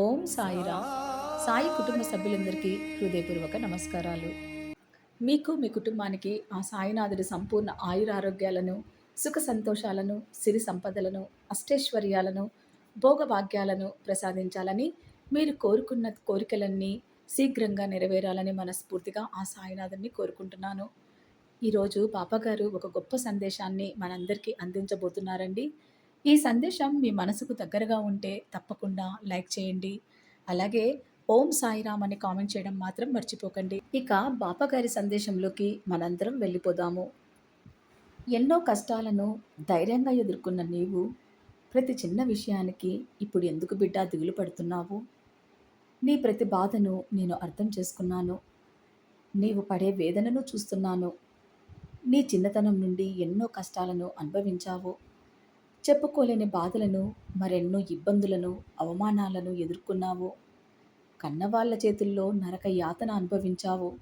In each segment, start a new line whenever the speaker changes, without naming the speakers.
ఓం సాయిరామ్. సాయి కుటుంబ సభ్యులందరికీ హృదయపూర్వక నమస్కారాలు. మీకు మీ కుటుంబానికి ఆ సాయినాథుడి సంపూర్ణ ఆయురారోగ్యాలను సుఖ సంతోషాలను సిరి సంపదలను అష్టైశ్వర్యాలను భోగభాగ్యాలను ప్రసాదించాలని మీరు కోరుకున్న కోరికలన్నీ శీఘ్రంగా నెరవేరాలని మనస్ఫూర్తిగా ఆ సాయినాథుడిని కోరుకుంటున్నాను. ఈరోజు బాబాగారు ఒక గొప్ప సందేశాన్ని మనందరికీ అందించబోతున్నారండి. ఈ సందేశం మీ మనసుకు దగ్గరగా ఉంటే తప్పకుండా లైక్ చేయండి. అలాగే ఓం సాయిరామ్ అని కామెంట్ చేయడం మాత్రం మర్చిపోకండి. ఇక బాపగారి సందేశంలోకి మనందరం వెళ్ళిపోదాము. ఎన్నో కష్టాలను ధైర్యంగా ఎదుర్కొన్న నీవు ప్రతి చిన్న విషయానికి ఇప్పుడు ఎందుకు బిడ్డ దిగులు పడుతున్నావు? నీ ప్రతి బాధను నేను అర్థం చేసుకున్నాను. నీవు పడే వేదనను చూస్తున్నాను. నీ చిన్నతనం నుండి ఎన్నో కష్టాలను అనుభవించావు. చెప్పుకోలేని బాధలను మరెన్నో ఇబ్బందులను అవమానాలను ఎదుర్కొన్నావు? కన్నవాళ్ళ చేతుల్లో నరక యాతన అనుభవించావు?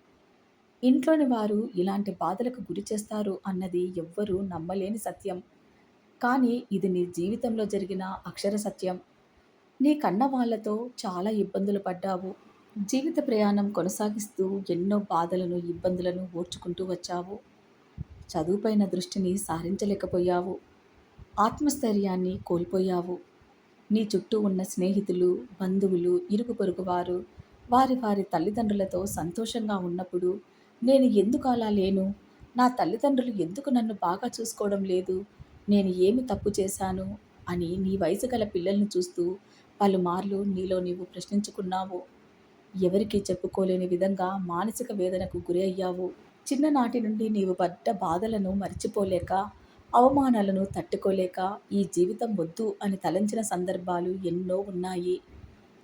ఇంట్లోని వారు ఇలాంటి బాధలకు గురి చేస్తారు అన్నది ఎవ్వరూ నమ్మలేని సత్యం. కానీ ఇది నీ జీవితంలో జరిగిన అక్షర సత్యం. నీ కన్న వాళ్ళతో చాలా ఇబ్బందులు పడ్డావు. జీవిత ప్రయాణం కొనసాగిస్తూ ఎన్నో బాధలను ఇబ్బందులను ఓర్చుకుంటూ వచ్చావు. చదువుపైన దృష్టిని సారించలేకపోయావు. ఆత్మస్థైర్యాన్ని కోల్పోయావు. నీ చుట్టూ ఉన్న స్నేహితులు బంధువులు ఇరుగు పొరుగు వారు వారి వారి తల్లిదండ్రులతో సంతోషంగా ఉన్నప్పుడు నేను ఎందుకు అలా లేను? నా తల్లిదండ్రులు ఎందుకు నన్ను బాగా చూసుకోవడం లేదు? నేను ఏమి తప్పు చేశాను? అని నీ వయసు గల పిల్లల్ని చూస్తూ పలుమార్లు నీలో నీవు ప్రశ్నించుకున్నావు. ఎవరికీ చెప్పుకోలేని విధంగా మానసిక వేదనకు గురి అయ్యావు చిన్ననాటి నుండి నీవు పడ్డ బాధలను మర్చిపోలేక అవమానాలను తట్టుకోలేక ఈ జీవితం వద్దు అని తలంచిన సందర్భాలు ఎన్నో ఉన్నాయి.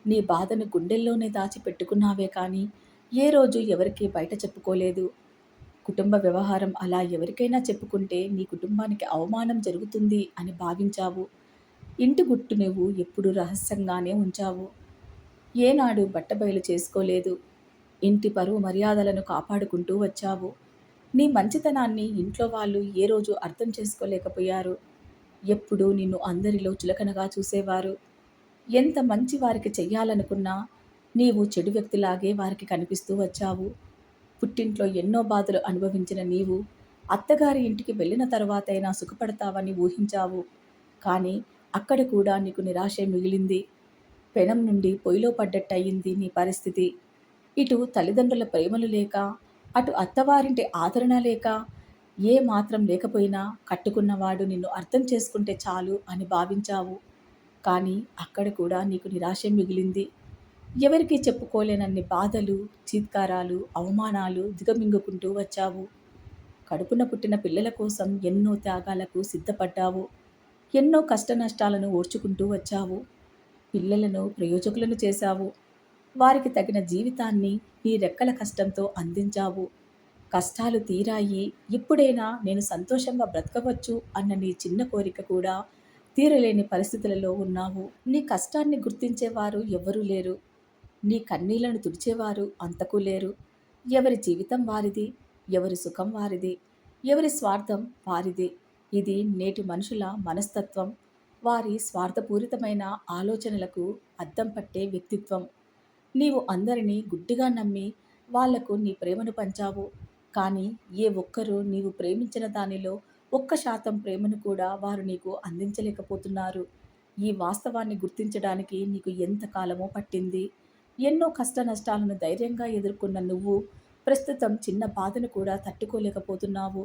నీ బాధను గుండెల్లోనే దాచిపెట్టుకున్నావే కానీ ఏ రోజు ఎవరికి బయట చెప్పుకోలేదు. కుటుంబ వ్యవహారం అలా ఎవరికైనా చెప్పుకుంటే నీ కుటుంబానికి అవమానం జరుగుతుంది అని భావించావు. ఇంటి గుట్టు నువ్వు ఎప్పుడు రహస్యంగానే ఉంచావు. ఏనాడు బట్టబయలు చేసుకోలేదు. ఇంటి పరువు మర్యాదలను కాపాడుకుంటూ వచ్చావు. నీ మంచితనాన్ని ఇంట్లో వాళ్ళు ఏ రోజు అర్థం చేసుకోలేకపోయారు? ఎప్పుడూ నిన్ను అందరిలో చులకనగా చూసేవారు? ఎంత మంచి వారికి చెయ్యాలనుకున్నా నీవు చెడు వ్యక్తిలాగే వారికి కనిపిస్తూ వచ్చావు. పుట్టింట్లో ఎన్నో బాధలు అనుభవించిన నీవు అత్తగారి ఇంటికి వెళ్ళిన తర్వాతైనా సుఖపడతావని ఊహించావు. కానీ అక్కడ కూడా నీకు నిరాశే మిగిలింది. పెనం నుండి పొయ్యిలో పడ్డట్టయింది నీ పరిస్థితి. ఇటు తల్లిదండ్రుల ప్రేమలు లేక అటు అత్తవారింటి ఆదరణ లేక ఏ మాత్రం లేకపోయినా కట్టుకున్నవాడు నిన్ను అర్థం చేసుకుంటే చాలు అని భావించావు. కానీ అక్కడ కూడా నీకు నిరాశ మిగిలింది. ఎవరికీ చెప్పుకోలేనన్ని బాధలు చీత్కారాలు అవమానాలు దిగమింగుకుంటూ వచ్చావు. కడుపున పుట్టిన పిల్లల కోసం ఎన్నో త్యాగాలకు సిద్ధపడ్డావు. ఎన్నో కష్ట నష్టాలను ఓర్చుకుంటూ వచ్చావు. పిల్లలను ప్రయోజకులను చేశావు. వారికి తగిన జీవితాన్ని నీ రెక్కల కష్టంతో అందించావు. కష్టాలు తీరాయి. ఇప్పుడైనా నేను సంతోషంగా బ్రతకవచ్చు అన్న నీ చిన్న కోరిక కూడా తీరలేని పరిస్థితులలో ఉన్నావు. నీ కష్టాన్ని గుర్తించేవారు ఎవరూ లేరు. నీ కన్నీళ్ళను తుడిచేవారు అంతకు లేరు. ఎవరి జీవితం వారిది? ఎవరి సుఖం వారిది? ఎవరి స్వార్థం వారిది? ఇది నేటి మనుషుల మనస్తత్వం. వారి స్వార్థపూరితమైన ఆలోచనలకు అద్దం పట్టే వ్యక్తిత్వం. నీవు అందరినీ గుడ్డిగా నమ్మి వాళ్ళకు నీ ప్రేమను పంచావు. కానీ ఏ ఒక్కరూ నీవు ప్రేమించిన దానిలో ఒక్క శాతం ప్రేమను కూడా వారు నీకు అందించలేకపోతున్నారు. ఈ వాస్తవాన్ని గుర్తించడానికి నీకు ఎంత కాలమో పట్టింది. ఎన్నో కష్ట నష్టాలను ధైర్యంగా ఎదుర్కొన్న నువ్వు ప్రస్తుతం చిన్న బాధను కూడా తట్టుకోలేకపోతున్నావు.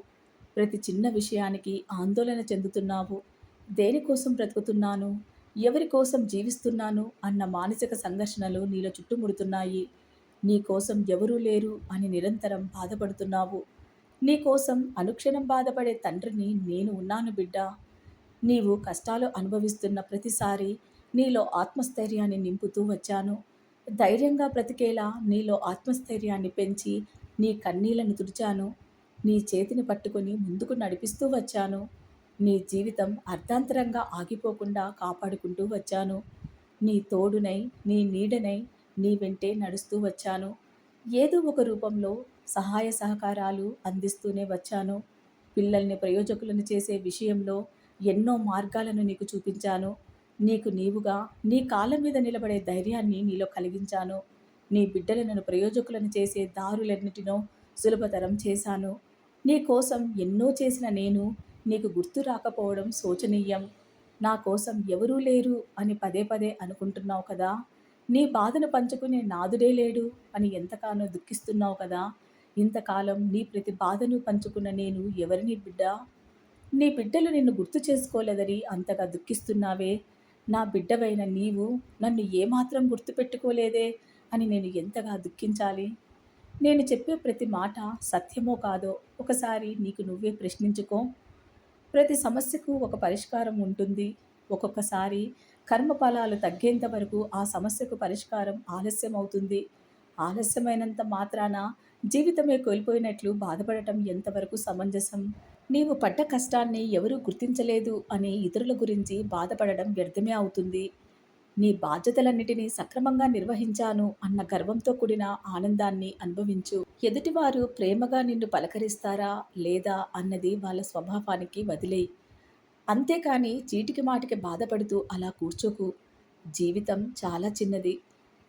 ప్రతి చిన్న విషయానికి ఆందోళన చెందుతున్నావు. దేనికోసం బ్రతుకుతున్నాను? ఎవరి కోసం జీవిస్తున్నాను అన్న మానసిక సంఘర్షణలు నీలో చుట్టుముడుతున్నాయి. నీ కోసం ఎవరూ లేరు అని నిరంతరం బాధపడుతున్నావు. నీ కోసం అనుక్షణం బాధపడే తండ్రిని నేను ఉన్నాను బిడ్డ. నీవు కష్టాలు అనుభవిస్తున్న ప్రతిసారి నీలో ఆత్మస్థైర్యాన్ని నింపుతూ వచ్చాను. ధైర్యంగా బ్రతికేలా నీలో ఆత్మస్థైర్యాన్ని పెంచి నీ కన్నీళ్ళను తుడిచాను. నీ చేతిని పట్టుకొని ముందుకు నడిపిస్తూ వచ్చాను. నీ జీవితం అర్థాంతరంగా ఆగిపోకుండా కాపాడుకుంటూ వచ్చాను. నీ తోడునై నీ నీడనై నీ వెంటే నడుస్తూ వచ్చాను. ఏదో ఒక రూపంలో సహాయ సహకారాలు అందిస్తూనే వచ్చాను. పిల్లల్ని ప్రయోజకులను చేసే విషయంలో ఎన్నో మార్గాలను నీకు చూపించాను. నీకు నీవుగా నీ కాళ్ళ మీద నిలబడే ధైర్యాన్ని నీలో కలిగించాను. నీ బిడ్డలను ప్రయోజకులను చేసే దారులన్నిటినో సులభతరం చేశాను. నీ కోసం ఎన్నో చేసిన నేను నీకు గుర్తు రాకపోవడం శోచనీయం. నా కోసం ఎవరూ లేరు అని పదే పదే అనుకుంటున్నావు కదా. నీ బాధను పంచుకునే నాదుడే లేడు అని ఎంతగానో దుఃఖిస్తున్నావు కదా. ఇంతకాలం నీ ప్రతి బాధను పంచుకున్న నేను ఎవరిని బిడ్డ? నీ బిడ్డలు నిన్ను గుర్తు చేసుకోలేదని అంతగా దుఃఖిస్తున్నావే. నా బిడ్డవైన నీవు నన్ను ఏమాత్రం గుర్తుపెట్టుకోలేదే అని నేను ఎంతగా దుఃఖించాలి? నేను చెప్పే ప్రతి మాట సత్యమో కాదో ఒకసారి నీకు నువ్వే ప్రశ్నించుకో. ప్రతి సమస్యకు ఒక పరిష్కారం ఉంటుంది. ఒక్కొక్కసారి కర్మఫలాలు తగ్గేంత వరకు ఆ సమస్యకు పరిష్కారం ఆలస్యం అవుతుంది ఆలస్యమైనంత మాత్రాన జీవితమే కోల్పోయినట్లు బాధపడటం ఎంతవరకు సమంజసం? నీవు పడ్డ కష్టాన్ని ఎవరూ గుర్తించలేదు అని ఇతరుల గురించి బాధపడడం వ్యర్థమే అవుతుంది. నీ బాధ్యతలన్నిటినీ సక్రమంగా నిర్వహించాను అన్న గర్వంతో కూడిన ఆనందాన్ని అనుభవించు. ఎదుటివారు ప్రేమగా నిన్ను పలకరిస్తారా లేదా అన్నది వాళ్ళ స్వభావానికి వదిలేయి. అంతేకాని చీటికి మాటికి బాధపడుతూ అలా కూర్చోకు. జీవితం చాలా చిన్నది.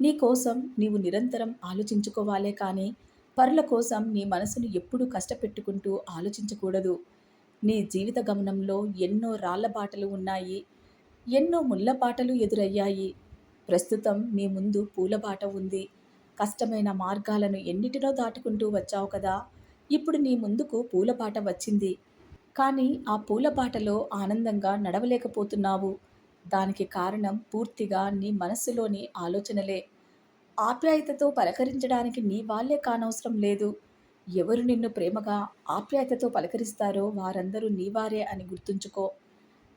నీ కోసం నీవు నిరంతరం ఆలోచించుకోవాలే కానీ పరుల కోసం నీ మనసును ఎప్పుడూ కష్టపెట్టుకుంటూ ఆలోచించకూడదు. నీ జీవిత గమనంలో ఎన్నో రాళ్ళ బాటలు ఉన్నాయి. ఎన్నో ముళ్ళపాటలు ఎదురయ్యాయి. ప్రస్తుతం నీ ముందు పూలబాట ఉంది. కష్టమైన మార్గాలను ఎన్నిటినో దాటుకుంటూ వచ్చావు కదా. ఇప్పుడు నీ ముందుకు పూలపాట వచ్చింది. కానీ ఆ పూలపాటలో ఆనందంగా నడవలేకపోతున్నావు. దానికి కారణం పూర్తిగా నీ మనస్సులోని ఆలోచనలే. ఆప్యాయతతో పలకరించడానికి నీ వాళ్ళే కానవసరం లేదు. ఎవరు నిన్ను ప్రేమగా ఆప్యాయతతో పలకరిస్తారో వారందరూ నీవారే అని గుర్తుంచుకో.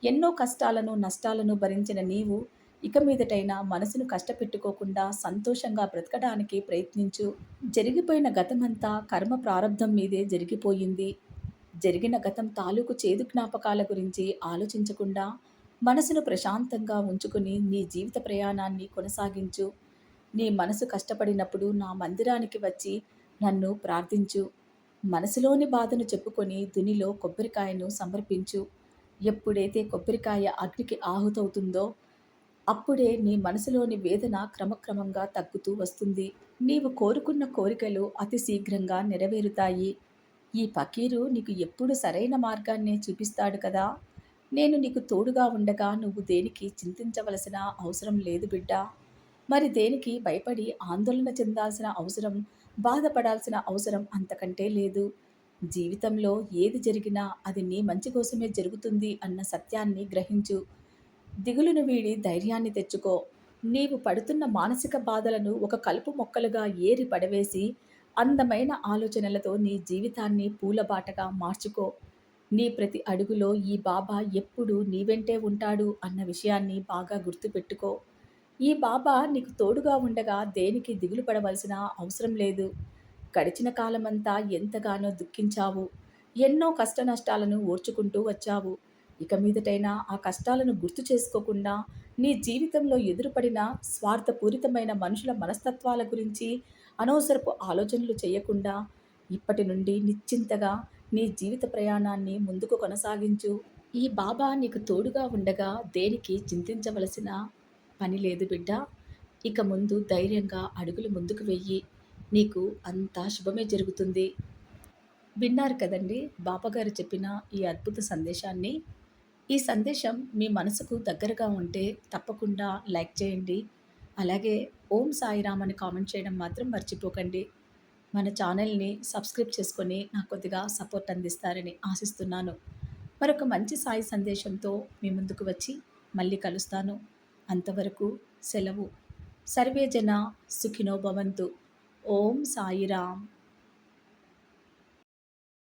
ఎన్నో కష్టాలను నష్టాలను భరించిన నీవు ఇక మీదటైనా మనసును కష్టపెట్టుకోకుండా సంతోషంగా బ్రతకడానికి ప్రయత్నించు. జరిగిపోయిన గతమంతా కర్మ ప్రారంధం మీదే జరిగిపోయింది. జరిగిన గతం తాలూకు చేదు జ్ఞాపకాల గురించి ఆలోచించకుండా మనసును ప్రశాంతంగా ఉంచుకుని నీ జీవిత ప్రయాణాన్ని కొనసాగించు. నీ మనసు కష్టపడినప్పుడు నా మందిరానికి వచ్చి నన్ను ప్రార్థించు. మనసులోని బాధను చెప్పుకొని దునిలో కొబ్బరికాయను సమర్పించు. ఎప్పుడైతే కొబ్బరికాయ అగ్నికి ఆహుతవుతుందో అప్పుడే నీ మనసులోని వేదన క్రమక్రమంగా తగ్గుతూ వస్తుంది. నీవు కోరుకున్న కోరికలు అతి శీఘ్రంగా నెరవేరుతాయి. ఈ పకీరు నీకు ఎప్పుడు సరైన మార్గాన్నే చూపిస్తాడు కదా. నేను నీకు తోడుగా ఉండగా నువ్వు దేనికి చింతించవలసిన అవసరం లేదు బిడ్డ. మరి దేనికి భయపడి ఆందోళన చెందాల్సిన అవసరం బాధపడాల్సిన అవసరం అంతకంటే లేదు. జీవితంలో ఏది జరిగినా అది నీ మంచి కోసమే జరుగుతుంది అన్న సత్యాన్ని గ్రహించు. దిగులును వీడి ధైర్యాన్ని తెచ్చుకో. నీవు పడుతున్న మానసిక బాధలను ఒక కలుపు మొక్కలుగా ఏరి పడవేసి అందమైన ఆలోచనలతో నీ జీవితాన్ని పూలబాటగా మార్చుకో. నీ ప్రతి అడుగులో ఈ బాబా ఎప్పుడు నీ వెంటే ఉంటాడు అన్న విషయాన్ని బాగా గుర్తుపెట్టుకో. ఈ బాబా నీకు తోడుగా ఉండగా దేనికి దిగులు పడవలసిన అవసరం లేదు. గడిచిన కాలమంతా ఎంతగానో దుఃఖించావు? ఎన్నో కష్ట నష్టాలను ఓర్చుకుంటూ వచ్చావు. ఇక మీదటైనా ఆ కష్టాలను గుర్తు చేసుకోకుండా నీ జీవితంలో ఎదురుపడిన స్వార్థపూరితమైన మనుషుల మనస్తత్వాల గురించి అనవసరపు ఆలోచనలు చేయకుండా ఇప్పటి నుండి నిశ్చింతగా నీ జీవిత ప్రయాణాన్ని ముందుకు కొనసాగించు. ఈ బాబా నీకు తోడుగా ఉండగా దేనికి చింతించవలసిన పని లేదు బిడ్డ. ఇక ముందు ధైర్యంగా అడుగులు ముందుకు వెయ్యి. నీకు అంతా శుభమే జరుగుతుంది. విన్నారు కదండి బాబాగారు చెప్పిన ఈ అద్భుత సందేశాన్ని. ఈ సందేశం మీ మనసుకు దగ్గరగా ఉంటే తప్పకుండా లైక్ చేయండి. అలాగే ఓం సాయిరామ్ అని కామెంట్ చేయడం మాత్రం మర్చిపోకండి. మన ఛానల్ని సబ్స్క్రైబ్ చేసుకొని నాకు కొద్దిగా సపోర్ట్ అందిస్తారని ఆశిస్తున్నాను. మరొక మంచి సాయి సందేశంతో మీ ముందుకు వచ్చి మళ్ళీ కలుస్తాను. అంతవరకు సెలవు. సర్వేజన సుఖినో భవంతు. ఓం సాయిరామ్